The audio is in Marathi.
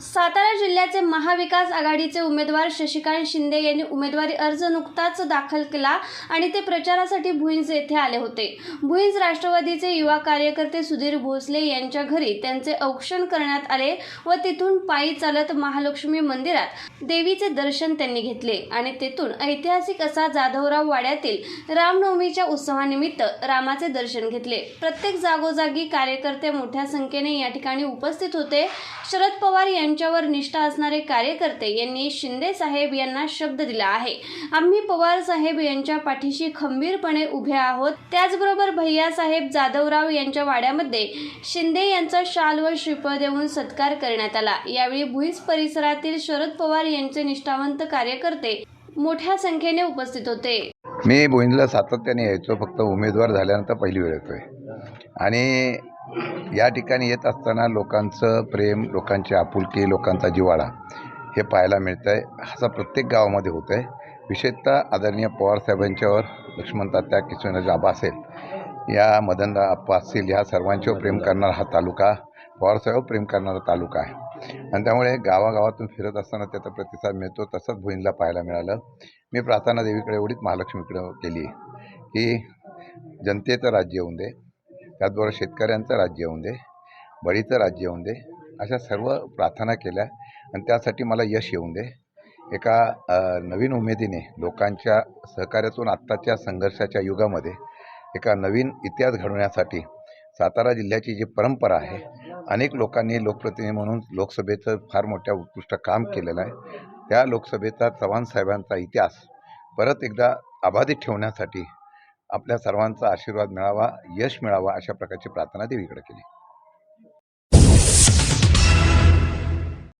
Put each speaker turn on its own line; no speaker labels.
सातारा जिल्ह्याचे महाविकास आघाडीचे उमेदवार शशिकांत शिंदे यांनी उमेदवारी अर्ज नुकताच दाखल केला आणि ते प्रचारासाठी भुईंज येथे आले होते. भुईंज राष्ट्रवादीचे युवा कार्यकर्ते सुधीर भोसले यांच्या घरी त्यांचे औक्षण करण्यात आले व तिथून पायी चालत महालक्ष्मी मंदिरात देवीचे दर्शन त्यांनी घेतले आणि तेथून ऐतिहासिक असा जाधवराव वाड्यातील रामनवमीच्या उत्सवानिमित्त रामाचे दर्शन घेतले. प्रत्येक जागोजागी कार्यकर्ते मोठ्या संख्येने या ठिकाणी उपस्थित होते. शरद पवार यांच्यावर निष्ठा असणारे कार्यकर्ते यांनी शिंदे साहेब यांना शब्द दिला आहे. आम्ही पवार साहेब यांच्या पाठीशी खंबीरपणे उभे आहोत. त्याचबरोबर भैया साहेब जाधवराव यांच्या वाड्यामध्ये शिंदे यांचा शाल व श्रीफळ देऊन सत्कार करण्यात आला. यावेळी भुईस परिसरातील शरद पवार यांचे निष्ठावंत कार्यकर्ते मोठ्या संख्येने उपस्थित होते.
मी भोईंजला सातत्याने यायचो. फक्त उमेदवार झाल्यानंतर पहिली वेळ येतोय. आणि या ठिकाणी येत असताना लोकांचं प्रेम लोकांची आपुलकी लोकांचा जिवाळा हे पाहायला मिळतं आहे असं प्रत्येक गावामध्ये होतं आहे विशेषतः आदरणीय पवारसाहेबांच्यावर लक्ष्मणतात्या किशोरराज आबा असेल या मदनराव आप्पा असतील ह्या सर्वांच्यावर प्रेम करणारा हा तालुका पवारसाहेब प्रेम करणारा तालुका आहे. आणि त्यामुळे गावागावातून फिरत असताना त्याचा प्रतिसाद मिळतो तसंच भुईंला पाहायला मिळालं. मी प्रार्थना देवीकडे एवढीच महालक्ष्मीकडे केली की जनतेचं राज्य येऊन दे. त्याचबरोबर शेतकऱ्यांचं राज्य येऊन दे बळीचं राज्य येऊन दे अशा सर्व प्रार्थना केल्या आणि त्यासाठी मला यश येऊन दे. एका नवीन उमेदीने लोकांच्या सहकार्यातून आत्ताच्या संघर्षाच्या युगामध्ये एका नवीन इतिहास घडवण्यासाठी सातारा जिल्ह्याची जी परंपरा आहे अनेक लोकांनी लोकप्रतिनिधी म्हणून लोकसभेचं फार मोठ्या उत्कृष्ट काम केलेलं आहे. त्या लोकसभेचा चव्हाण साहेबांचा इतिहास परत एकदा अबाधित ठेवण्यासाठी आपल्या सर्वांचा आशीर्वाद मिळावा यश मिळावा अशा प्रकारची प्रार्थना देवीकडे केली.